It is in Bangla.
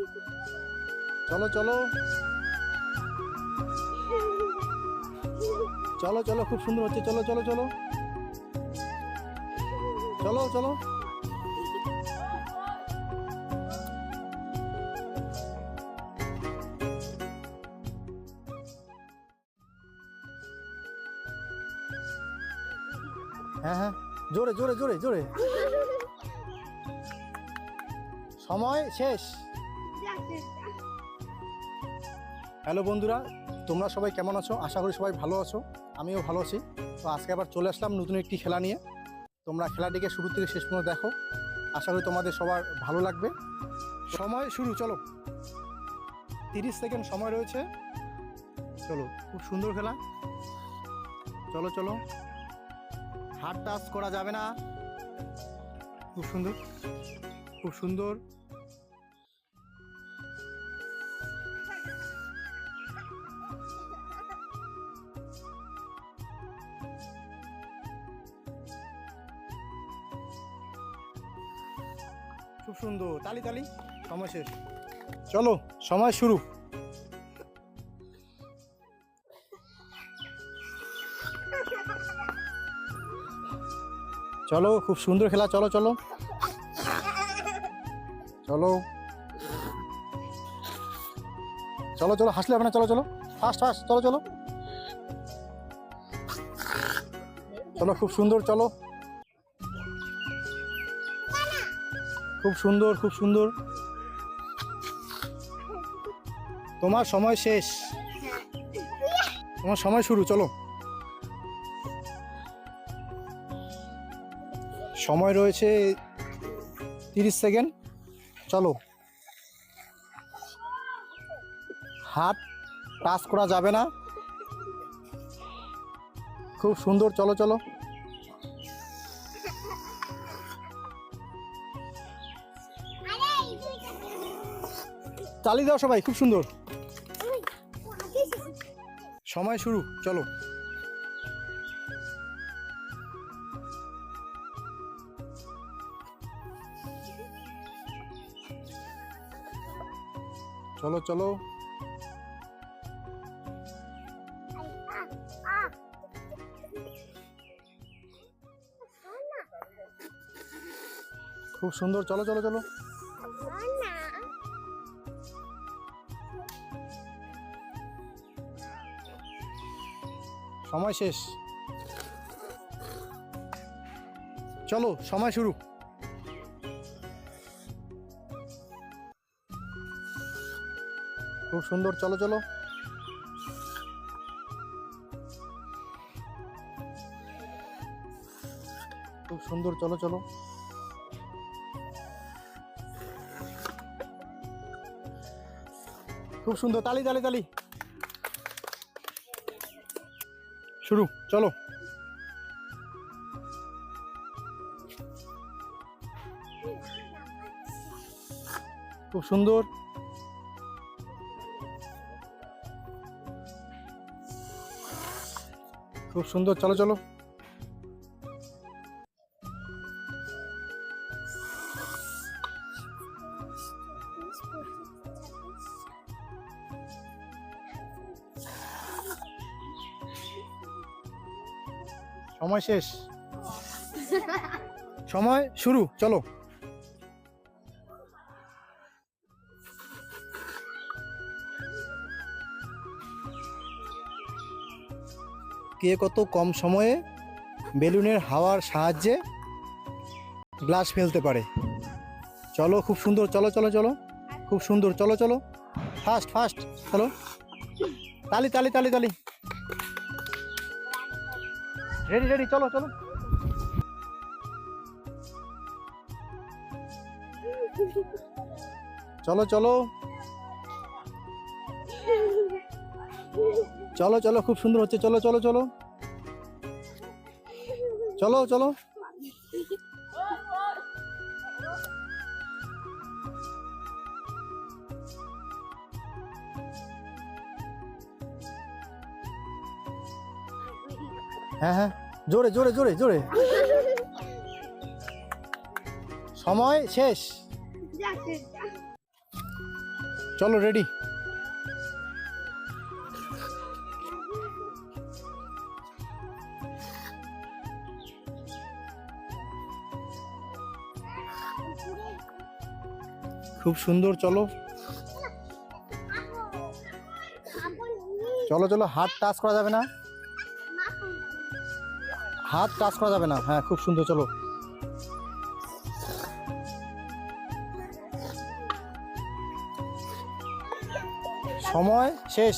চলো চলো। চলো চলো, খুব সুন্দর হচ্ছে। চলো চলো চলো। চলো চলো। হ্যাঁ হ্যাঁ। জোরে জোরে জোরে জোরে। সময় শেষ। হ্যালো বন্ধুরা, তোমরা সবাই কেমন আছো? আশা করি সবাই ভালো আছো, আমিও ভালো আছি। তো আজকে আবার চলে আসলাম নতুন একটি খেলা নিয়ে। তোমরা খেলাটিকে শুরু থেকে শেষ পর্যন্ত দেখো। আশা করি তোমাদের সবার ভালো লাগবে। সময় শুরু, চলো। তিরিশ সেকেন্ড সময় রয়েছে। চলো, খুব সুন্দর খেলা। চলো চলো। হাত টাচ করা যাবে না। খুব সুন্দর। খুব সুন্দর। খুব সুন্দর। তালি তালি। সময় শেষ। চলো, সময় শুরু। চলো, খুব সুন্দর খেলা। চলো চলো। চলো। চলো চলো, হাসলে না। চলো চলো। ফাস্ট ফাস্ট চলো চলো। চলো, খুব সুন্দর। চলো। খুব সুন্দর খুব সুন্দর। তোমার সময় শেষ। তোমার সময় শুরু, চলো। সময় রয়েছে তিরিশ সেকেন্ড। চলো। হাত টাচ করা যাবে না। খুব সুন্দর, চলো চলো। চালিয়ে দাও সবাই খুব সুন্দর। সময় শুরু চলো। চলো চলো। খুব সুন্দর চলো চলো চলো। সময় শেষ। চলো, সময় শুরু। খুব সুন্দর, চলো চলো। খুব সুন্দর, চলো চলো। খুব সুন্দর, তালি তালি তালি। শুরু চলো। খুব সুন্দর। খুব সুন্দর চলো চলো। সময় শেষ। সময় শুরু চলো। কে কত কম সময়ে বেলুনের হাওয়ার সাহায্যে গ্লাস ফেলতে পারে? চলো খুব সুন্দর চলো চলো চলো। খুব সুন্দর চলো চলো। ফাস্ট ফাস্ট চলো। তালি তালি তালি তালি। রেডি রেডি চলো চলো। চলো চলো। চলো চলো, খুব সুন্দর হচ্ছে। চলো চলো চলো। চলো চলো। হ্যাঁ হ্যাঁ। জোরে জোরে জোরে জোরে। সময় শেষ। চলো রেডি খুব সুন্দর, চলো। চলো চলো, হাত টাচ করা যাবে না। হাত টাচ করা যাবে না। হ্যাঁ খুব সুন্দর চলো। সময় শেষ।